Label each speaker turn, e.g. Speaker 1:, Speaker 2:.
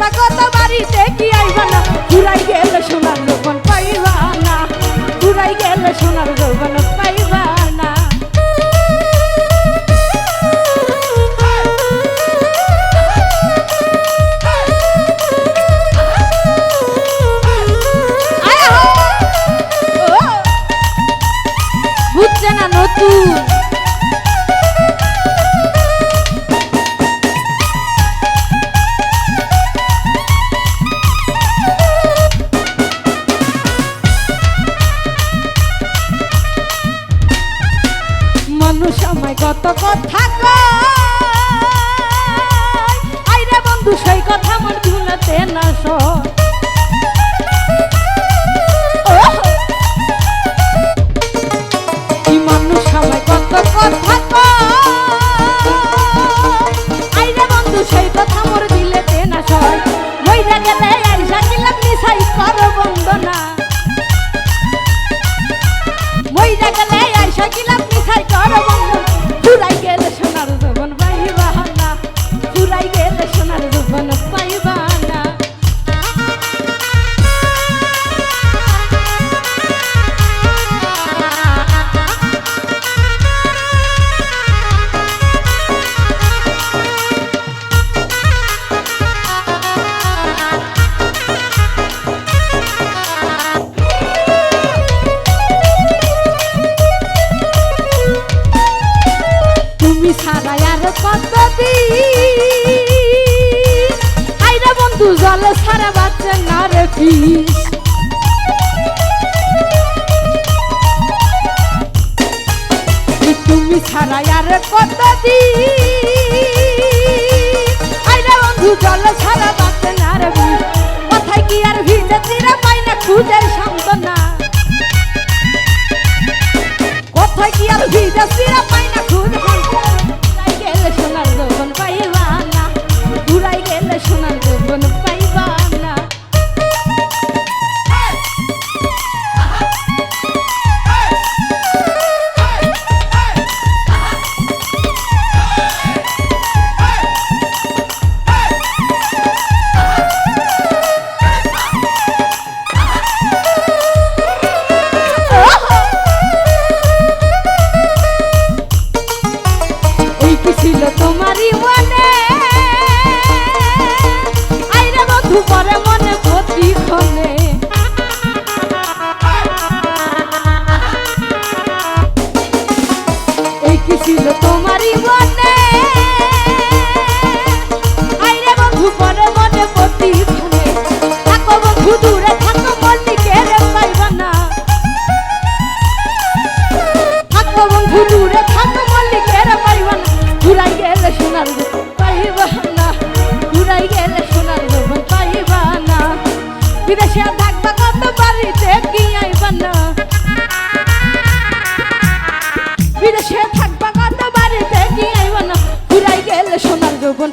Speaker 1: থাকো তো বাড়িতে কি আইবা না? ঘুরাই গেল সোনা মানুষ সময় কত কথা আইরে বন্ধু সেই কথা আমার ভুলাতে না সব তুমি ছাড়া আর কতদিন আইরা বন্ধু জল সারা বাচ্চা না রে পিস। পরে মনে ক্ষতি খনে এই কি ছিল তোমারই বন্ধু পরে বিদেশে থাকবা কত বাড়িতে কি আইবা না? বিদেশে থাকবা কত বাড়িতে কি আইবা ঘুরাই গেলে সোনার যৌবন